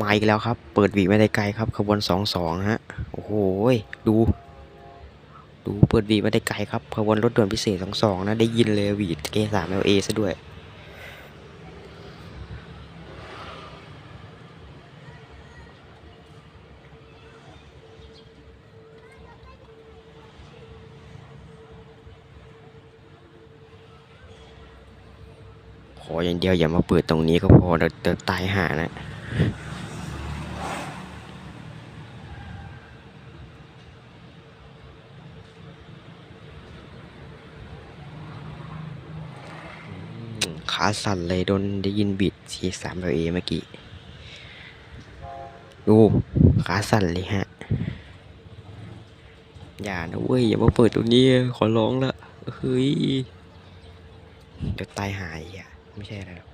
มาอีกแล้วครับ เปิดวีไม่ได้ไกลครับขบวนสองสองฮะ โอ้โหดู ดูเปิดวีไม่ได้ไกลครับขบวนรถด่วนพิเศษสองสองนะได้ยินเลยวีดเกสามเอลเอซะด้วยขออย่างเดียวอย่ามาเปิดตรงนี้ก็พอเดี๋ยวเดี๋ยวตายหานะ อืม ขาสั่นเลยโดนได้ยินบิดทีสามเอเมื่อกี้ ดูขาสั่นเลยฮะ อย่านะเว้ย อย่ามาเปิดตรงนี้ขอร้องละเฮ้ยเดี๋ยวตายหายอะ ไม่ใช่อะไรหรอก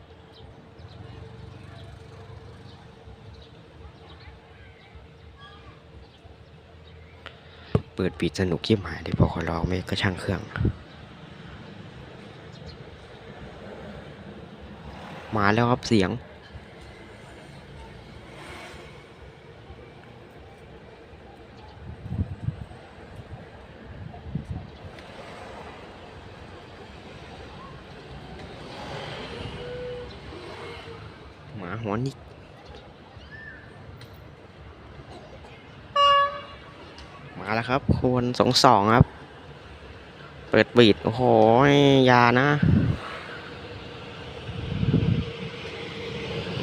เปิดปิดสนุกเยี่ยมหายเลยพอขอร้องไม่ก็ช่างเครื่อง มาแล้วครับเสียง หมาหอนอีกมาแล้วครับคนสองสองครับ เปิดบีดโอ้โหยานะ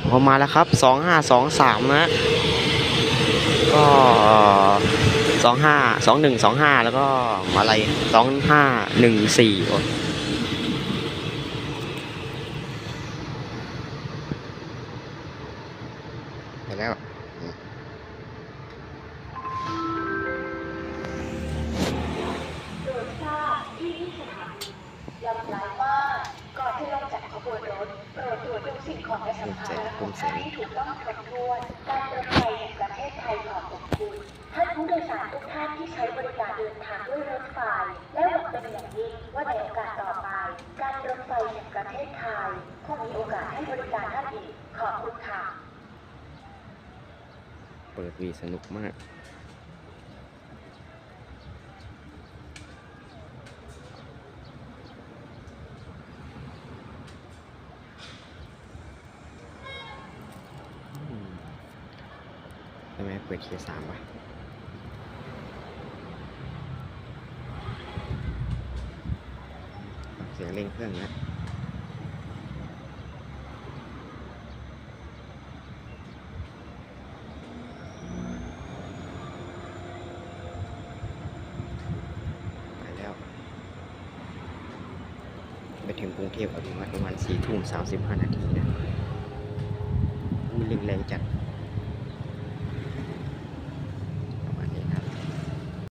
พอมาแล้วครับสองห้าสองสามนะ ก็สองห้าสองหนึ่งสองห้าแล้วก็อะไรสองห้าหนึ่งสี่ไปแล้วโดยทราบที่นี่สถานีย้ำย้ำว่าก่อนที่ลงจากขบวนรถโปรดตรวจดู สิ่งของและสัมภาระของท่านให้ถูกต้องครบถ้วนการรถไฟแห่งประเทศไทยขอบคุณท่านผู้โดยสารทุกท่านที่ใช้บริการเดินทางด้วยรถไฟ และหวังเป็นอย่างยิ่งว่าในโอกาสต่อไปการรถไฟแห่งประเทศไทยคงมีโอกาสให้บริการท่านอีกขอบคุณค่ะ เปิดวีสนุกมาก อืม ทำไมเปิดเคียร์สามวะฟังเสียงเร่งเครื่องนะไปแล้วไปถึงกรุงเทพอภิวัตประมาณสี่ทุ่มสามสิบห้านาทีนะอุ้ยแรงจัด